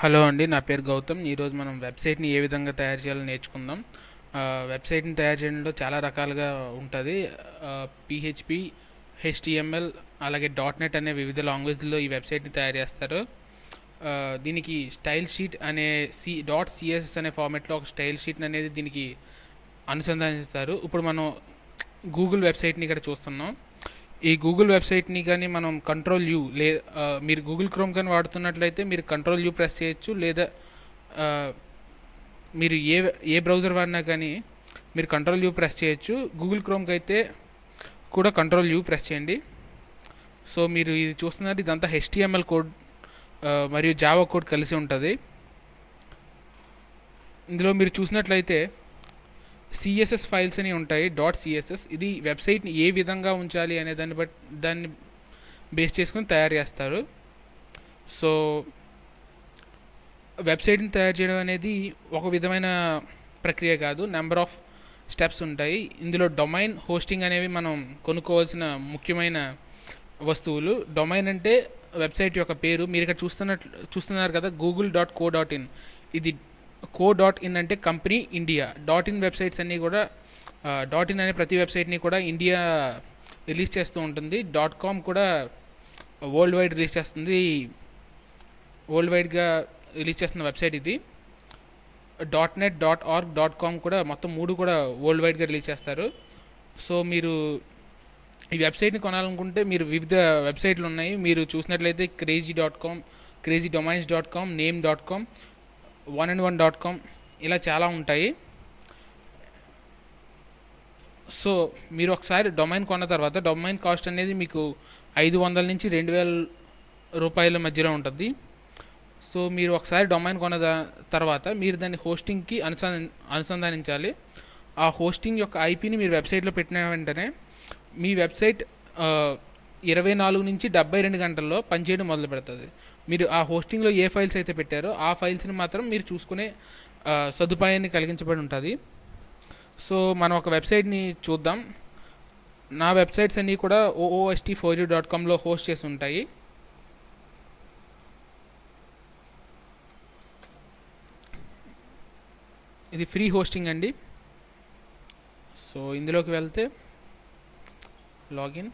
Hello అండి నా పేరు గౌతమ్. ఈరోజు మనం వెబ్సైట్ని ఏ విధంగా తయారు చేయాలో నేర్చుకుందాం. వెబ్సైట్ని తయారు చేయడంలో చాలా రకాలుగా ఉంటుంది. పిహెచ్పి హెచ్టిఎంఎల్ అలాగే. డాట్ నెట్ అనే వివిధ లాంగ్వేజ్లో ఈ వెబ్సైట్ని తయారు చేస్తారు. దీనికి స్టైల్ షీట్ అనే సి డాట్ సిఎస్ఎస్ అనే ఫార్మెట్లో ఒక స్టైల్ షీట్ అనేది దీనికి అనుసంధానిస్తారు. ఇప్పుడు మనం గూగుల్ వెబ్సైట్ని ఇక్కడ చూస్తున్నాం. ఈ గూగుల్ వెబ్సైట్ని కానీ మనం కంట్రోల్ యూ లే మీరు గూగుల్ క్రోమ్ కానీ వాడుతున్నట్లయితే మీరు కంట్రోల్ యూ ప్రెస్ చేయొచ్చు. లేదా మీరు ఏ ఏ బ్రౌజర్ వాడినా కానీ మీరు కంట్రోల్ యూ ప్రెస్ చేయొచ్చు. గూగుల్ క్రోమ్కి అయితే కూడా కంట్రోల్ యూ ప్రెస్ చేయండి. సో మీరు ఇది చూస్తున్నారు. ఇదంతా హెచ్టిఎంఎల్ కోడ్ మరియు జావా కోడ్ కలిసి ఉంటుంది. ఇందులో మీరు చూసినట్లయితే సిఎస్ఎస్ ఫైల్స్ అని ఉంటాయి డాట్ సిఎస్ఎస్ ఇది వెబ్సైట్ని ఏ విధంగా ఉంచాలి అనే దాన్ని బట్టి దాన్ని బేస్ చేసుకొని తయారు చేస్తారు. సో వెబ్సైట్ని తయారు చేయడం అనేది ఒక విధమైన ప్రక్రియ కాదు. నెంబర్ ఆఫ్ స్టెప్స్ ఉంటాయి. ఇందులో డొమైన్ హోస్టింగ్ అనేవి మనం కొనుక్కోవాల్సిన ముఖ్యమైన వస్తువులు. డొమైన్ అంటే వెబ్సైట్ యొక్క పేరు. మీరు ఇక్కడ చూస్తున్నట్లు చూస్తున్నారు కదా Google dot co dot in ఇది కో డాట్ ఇన్ అంటే company India dot in websites అన్నీ కూడా డాట్ ఇన్ అనే ప్రతి వెబ్సైట్ని కూడా ఇండియా రిలీజ్ చేస్తూ ఉంటుంది. డాట్ కామ్ కూడా వరల్డ్ వైడ్ రిలీజ్ చేస్తుంది. వరల్డ్ వైడ్గా రిలీజ్ చేస్తున్న వెబ్సైట్ ఇది. Dot net dot org dot com కూడా మొత్తం మూడు కూడా వరల్డ్ వైడ్గా రిలీజ్ చేస్తారు. సో మీరు ఈ వెబ్సైట్ని కొనాలనుకుంటే మీరు వివిధ వెబ్సైట్లు ఉన్నాయి. మీరు చూసినట్లయితే crazy dot com crazy domains dot com name dot com one and one dot com ఇలా చాలా ఉంటాయి. సో మీరు ఒకసారి డొమైన్ కొన్న తర్వాత డొమైన్ కాస్ట్ అనేది మీకు ఐదు వందల నుంచి రెండు వేల రూపాయల మధ్యలో ఉంటుంది. సో మీరు ఒకసారి డొమైన్ కొన్న తర్వాత మీరు దాన్ని హోస్టింగ్కి అనుసంధ అనుసంధానించాలి. ఆ హోస్టింగ్ యొక్క ఐపీని మీరు వెబ్సైట్లో పెట్టిన వెంటనే మీ వెబ్సైట్ ఇరవై నాలుగు నుంచి డెబ్బై రెండు గంటల్లో పనిచేయడం మొదలు పెడుతుంది. మీరు ఆ హోస్టింగ్లో ఏ ఫైల్స్ అయితే పెట్టారో ఆ ఫైల్స్ని మాత్రం మీరు చూసుకునే సదుపాయాన్ని కలిగించబడి ఉంటుంది. సో మనం ఒక వెబ్సైట్ని చూద్దాం. నా వెబ్సైట్స్ అన్నీ కూడా ఓఓఎస్టీ ఫోర్ యూ డాట్ కామ్లో హోస్ట్ చేసి ఉంటాయి. ఇది ఫ్రీ హోస్టింగ్ అండి. సో ఇందులోకి వెళ్తే లాగిన్.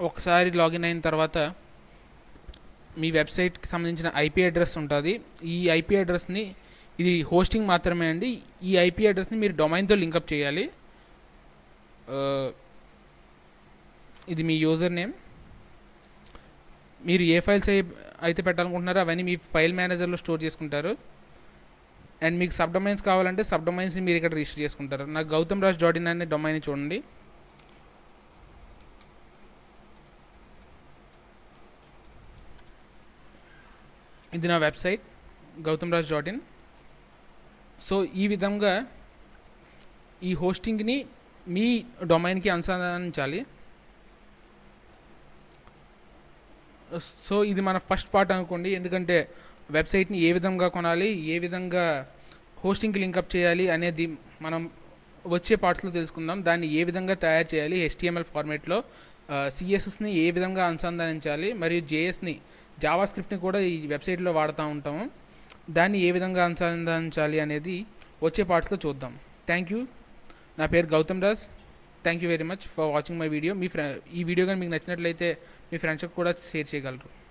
ఒకసారి లాగిన్ అయిన తర్వాత మీ వెబ్సైట్కి సంబంధించిన ఐపీ అడ్రస్ ఉంటుంది. ఈ ఐపీ అడ్రస్ని ఇది హోస్టింగ్ మాత్రమే అండి. ఈ ఐపీ అడ్రస్ని మీరు డొమైన్తో లింకప్ చేయాలి. ఇది మీ యూజర్ నేమ్. మీరు ఏ ఫైల్స్ అయితే పెట్టాలనుకుంటున్నారో అవన్నీ మీ ఫైల్ మేనేజర్లో స్టోర్ చేసుకుంటారు. అండ్ మీకు సబ్ డొమైన్స్ కావాలంటే సబ్ డొమైన్స్ని మీరు ఇక్కడ రిజిస్టర్ చేసుకుంటారు. నాకు గౌతమ్ రాజ్ డాట్ ఇన్ అనే డొమైన్ చూడండి. ఇది నా website Gautam Raj dot in. So ఈ విధంగా ఈ హోస్టింగ్ని మీ డొమైన్కి అనుసంధానించాలి. సో ఇది మన ఫస్ట్ పార్ట్ అనుకోండి. ఎందుకంటే వెబ్సైట్ని ఏ విధంగా కొనాలి ఏ విధంగా హోస్టింగ్కి లింకప్ చేయాలి అనేది మనం వచ్చే పార్ట్స్లో తెలుసుకుందాం. దాన్ని ఏ విధంగా తయారు చేయాలి హెచ్టిఎంఎల్ ఫార్మేట్లో సిఎస్ఎస్ని ఏ విధంగా అనుసంధానించాలి మరియు జేఎస్ని జావా స్క్రిప్ట్ని కూడా ఈ వెబ్సైట్లో వాడుతూ ఉంటాము. దాన్ని ఏ విధంగా అనుసంధానించాలి అనేది వచ్చే పార్ట్స్లో చూద్దాం. Thank you. నా పేరు Gautam Das. Thank you very much for watching my video. మీ ఫ్రె ఈ వీడియో కానీ మీకు నచ్చినట్లయితే మీ ఫ్రెండ్స్కి కూడా షేర్ చేయగలరు.